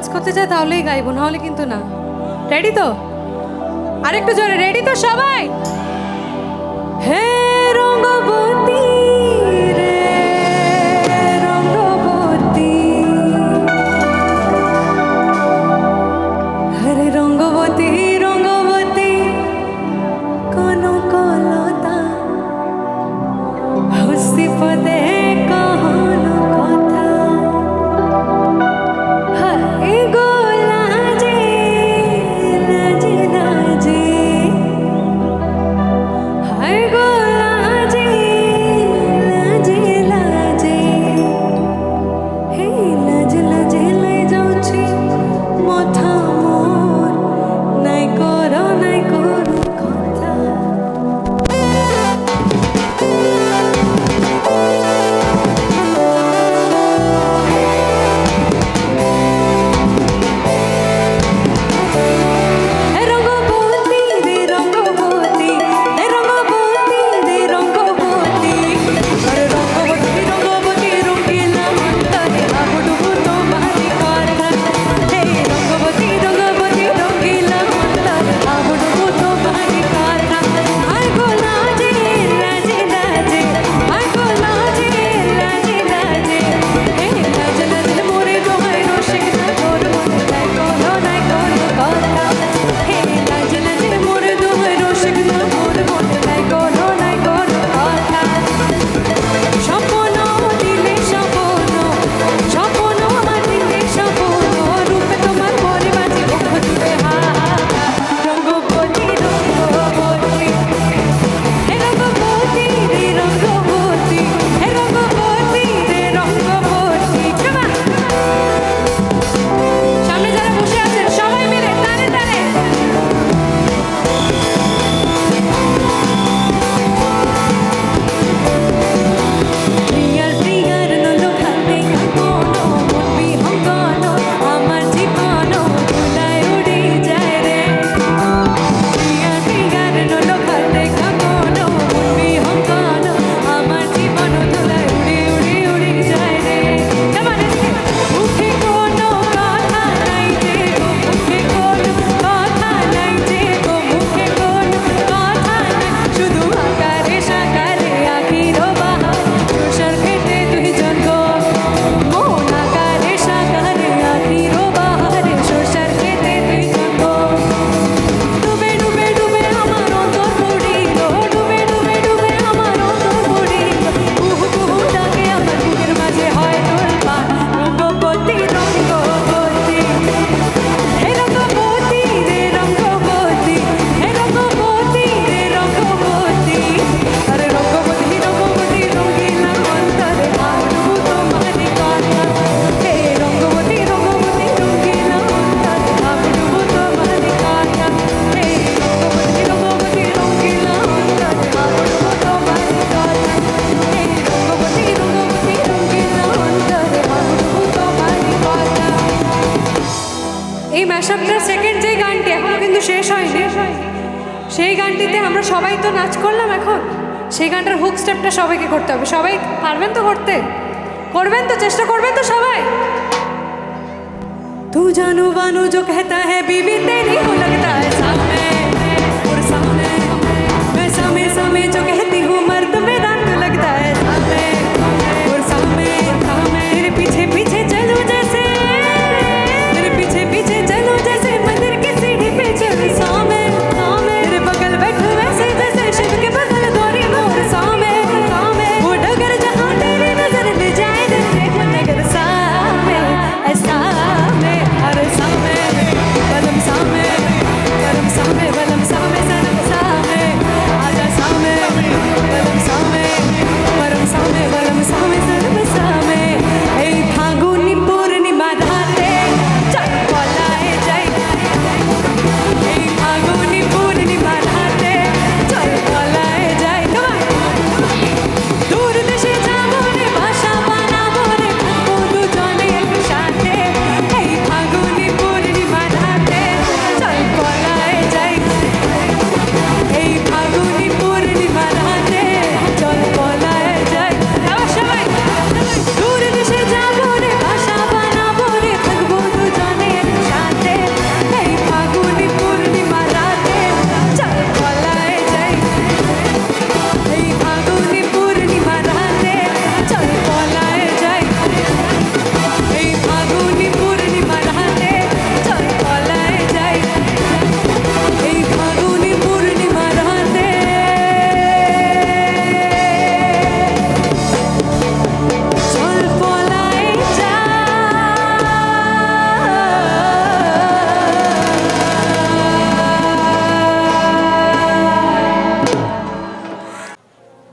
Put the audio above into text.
Dance করতে চায় তাহলেই গাইবো, নাহলে কিন্তু না। রেডি তো? আরেকটু জোরে রেডি তো সবাই? হে রঙ্গবতী সপ্তাহ সেকেন্ড যে গানটি এখনও কিন্তু শেষ হয়নি সেই গানটিতে আমরা সবাই তো নাচ করলাম এখন সেই গানটার হুক স্টেপটা সবাইকে করতে হবে সবাই পারবেন তো করতে করবেন তো চেষ্টা করবেন তো সবাই তু जानू বানু जो कहता হে बीवी तेरी हो लगता है সামনে और সামনে मैं সামনে সামনে जो कहता